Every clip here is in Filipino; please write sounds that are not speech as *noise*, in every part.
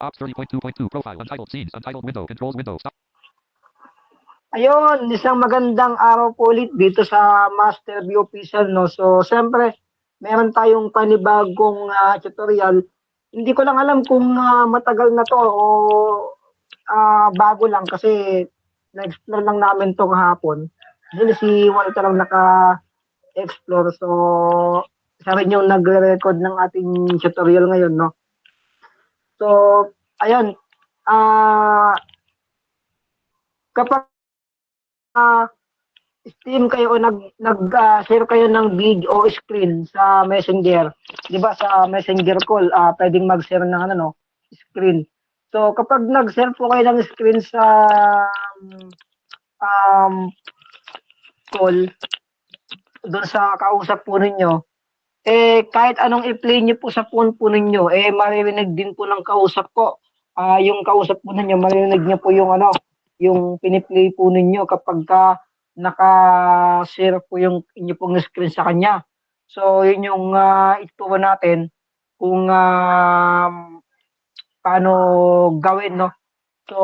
Ops 30.2.2 profile untitled scenes untitled window controls window stop Ayun, isang magandang araw po ulit dito sa Master View Official, no? So, siyempre, meron tayong panibagong ah, tutorial. Hindi ko lang alam kung ah, matagal na to o ah, bago lang kasi na-explore lang namin to kahapon. Kasi si Walter lang naka-explore. So, siya rin yung nagre-record ng ating tutorial ngayon, no? So, ayun. Ah, kapag ah, stream kayo o nag nag ah, share kayo ng video o screen sa Messenger. 'Di ba sa Messenger call, ah pwedeng mag-share ng ano no, screen. So kapag nag-share po kayo ng screen sa um call doon sa kausap po ninyo, eh kahit anong i-play niyo po sa phone po ninyo, eh maririnig din po ng kausap ko. Ah yung kausap po ninyo, maririnig niyo po yung ano, yung piniplay po ninyo kapag ka naka-share po yung inyo pong screen sa kanya. So, yun yung uh, ituro natin kung um, paano gawin, no? So,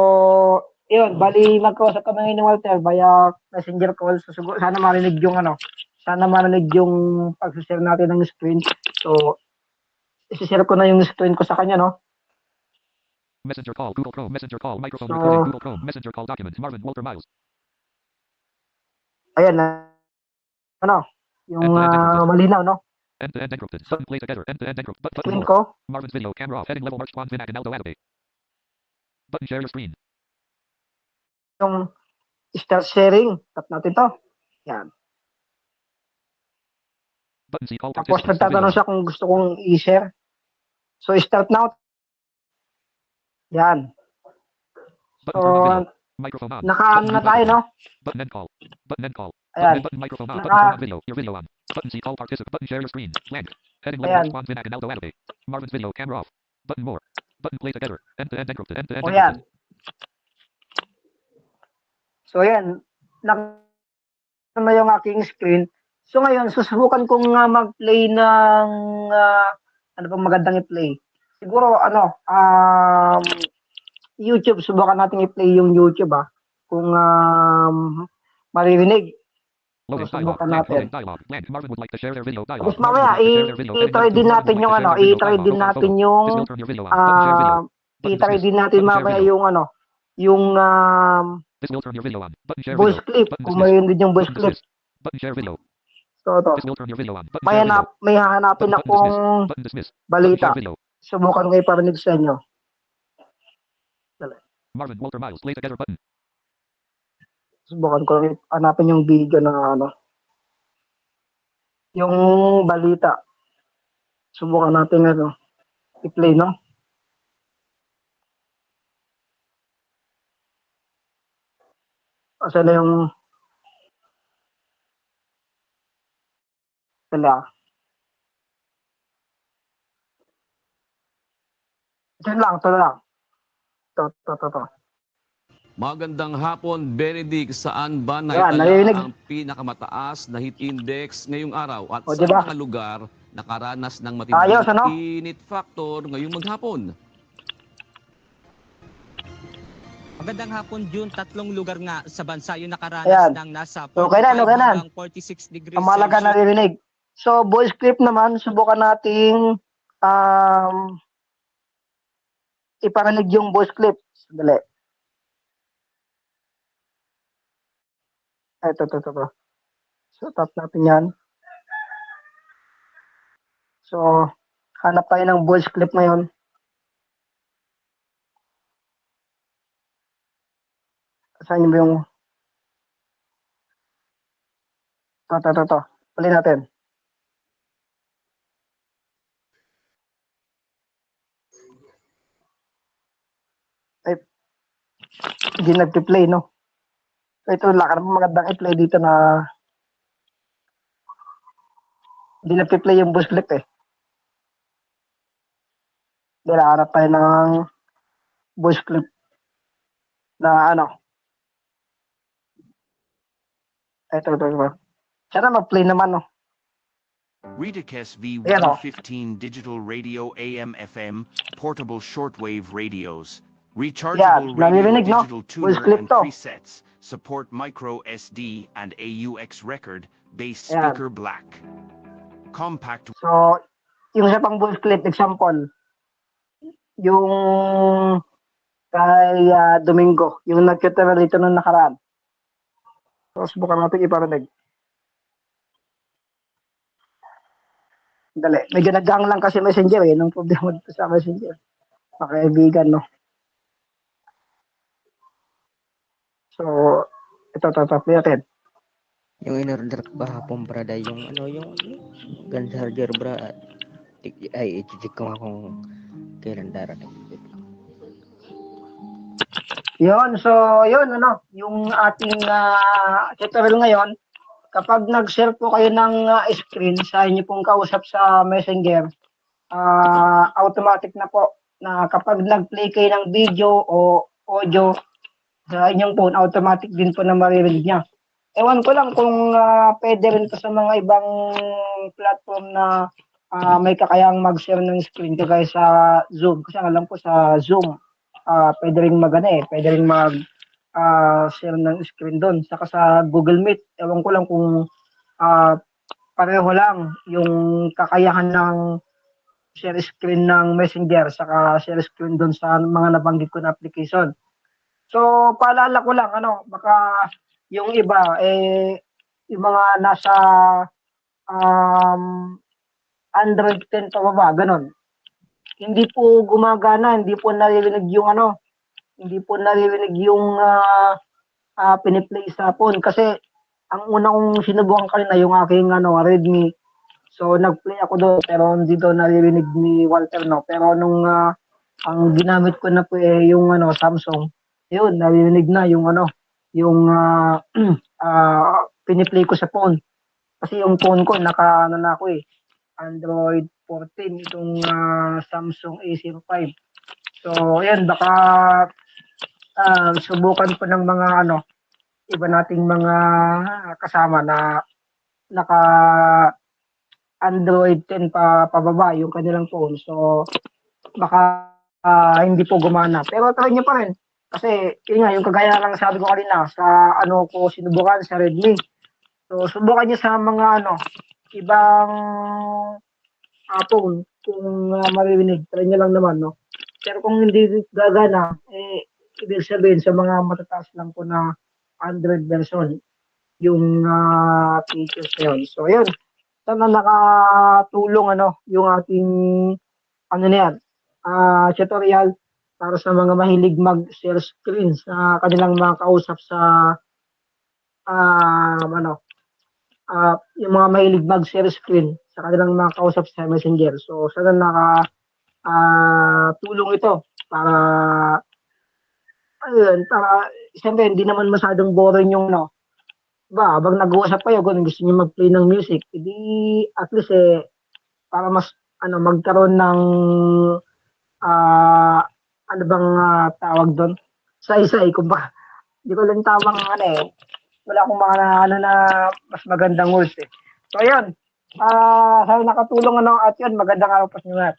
yun, bali magkausap kami ngayon ni Walter via messenger call. So, sana marinig yung ano, sana marinig yung pag-share natin ng screen. So, isi-share ko na yung screen ko sa kanya, no? messenger call Google Chrome messenger call microphone So- recording Google Chrome messenger call document Marvin Walter Miles Ayan, na, ano, yung ah, malinaw, no? end to end encrypted button play together end to end encrypt but Screen button ko. Marvin's video camera off heading level March Juan Vinac and Aldo Adobe button share your screen yung start sharing. Tap natin to. Yan. Tapos participants nagtatanong siya kung gusto kong i-share. So start now. Yan. So microphone on naka-ano button na tayo, no? button end call button end call Ayan. button microphone on button on video your video on button see call participant button share your screen blank heading level Ayan. March Juan Vinac and Aldo Adobe Marvin's video camera off button more button play together end to end encrypted end to end encrypted So yan. Nak na yung aking screen. So ngayon, susubukan kong nga mag-play ng ah, ano bang magandang i-play. Siguro ano, um, YouTube, subukan natin i-play yung YouTube ah. Kung um, maririnig. Dialog. subukan natin. Tapos mamaya, i-try din natin yung ano, i-try din natin yung Button i-try din natin mamaya yung ano, yung um, voice clip. Kung mayroon din yung voice clip. Button share video. So ito, may, hanap, may hahanapin akong balita. Subukan ko iparinig sa inyo. Marvin Walter Miles. Play together button. Subukan ko hanapin yung video na ano. Yung balita. Subukan natin ano. I-play, no? Asa na yung... Wala. Ito lang, ito lang. Ito, ito, ito, ito. Magandang hapon, Benedict. Saan ba naitala narinig. ang pinakamataas na heat index ngayong araw? At O, sa diba? mga lugar nakaranas ng Ayos, matinding ano? init factor ngayong maghapon? Magandang hapon, June. Tatlong lugar nga sa bansa yung nakaranas Ayan. ng nasa Okay na, 45 okay na. hanggang 46 degrees Ang mahalaga Celsius. naririnig. So, voice clip naman, subukan nating um, iparinig yung voice clip. Sandali. Ito, ito, ito, ito. So, tap natin yan. So, hanap tayo ng voice clip ngayon. Saan yung... Ito, ito, ito, ito. Uli natin. Ay, hindi nag-play, no? So, ito, ka naman magandang i-play dito na hindi nag-play yung voice clip eh. Hindi, nakahanap tayo ng voice clip na ano. Ito, ito, ito. Sana mag-play naman, no? Oh. V115 digital radio AM FM portable shortwave radios. Rechargeable radio naririnig, no? digital tuner and presets. Support micro SD and AUX record bass Ayan. speaker black. Compact So, yung sa pang voice clip, example, yung kay ah, Domingo, yung nagkatira dito nung nakaraan. So, subukan natin iparinig. Dali. Medyo naggang lang kasi messenger eh. Nung problema dito sa messenger. Makaibigan, no? So, ito, play natin. Yung in-order ko ba hapon, brada, yung ano, yung gun charger, bra. Ay, i-check ko nga kung kailan darating. Yun, so yun ano, yung ating uh, tutorial ngayon, kapag nag-share po kayo ng ah, screen sa inyo pong kausap sa Messenger, ah, automatic na po na kapag nag-play kayo ng video o audio sa inyong phone, automatic din po na maririnig niya. Ewan ko lang kung ah, pwede rin to sa mga ibang platform na ah, may kakayang mag-share ng screen kagaya sa Zoom. Kasi alam ko sa Zoom, ah pwede rin mag ano eh, pwede rin mag ah, share ng screen doon. Saka sa Google Meet, ewan ko lang kung ah, pareho lang yung kakayahan ng share screen ng Messenger saka share screen doon sa mga nabanggit ko na application. So, paalala ko lang, ano, baka yung iba, eh, yung mga nasa um, Android 10 pababa, ganun hindi po gumagana, hindi po naririnig yung ano, hindi po naririnig yung ah ah, piniplay sa phone kasi ang una kong sinubukan kanina yung aking ano, Redmi. So nag-play ako doon pero hindi doon naririnig ni Walter no. Pero nung ah, ang ginamit ko na po eh, yung ano Samsung, yun naririnig na yung ano, yung ah *clears throat* ah, piniplay ko sa phone. Kasi yung phone ko naka ano na ako eh, Android 14 itong ah, Samsung A05. So, ayan, baka ah, subukan po ng mga ano, iba nating mga kasama na naka Android 10 pa pababa yung kanilang phone. So, baka ah, hindi po gumana. Pero try nyo pa rin. Kasi, yun nga, yung kagaya ng sabi ko kanina, sa ano ko sinubukan sa Redmi. So, subukan nyo sa mga ano, ibang ah, phone kung uh, maririnig. Try nyo lang naman, no? Pero kung hindi gagana, eh, ibig sabihin sa mga matataas lang po na Android version, yung ah, features na yun. So, yun. Sana nakatulong, ano, yung ating, ano na yan, ah, tutorial para sa mga mahilig mag-share screen sa kanilang mga kausap sa, ah, ano, ah, yung mga mahilig mag-share screen sa kanilang mga kausap sa Messenger. So, sana naka ah, tulong ito para ayun, para siyempre hindi naman masyadong boring yung no. Ba, habang nag-uusap kayo, kung gusto niyo mag-play ng music, edi at least eh, para mas ano magkaroon ng ah ano bang ah, tawag doon? Say-say, kumbaga. Hindi ko lang tawang ano eh. Wala akong mga ano na mas magandang words eh. So, ayun. Ah, sana nakatulong ano at yun, magandang araw po sa inyo lahat.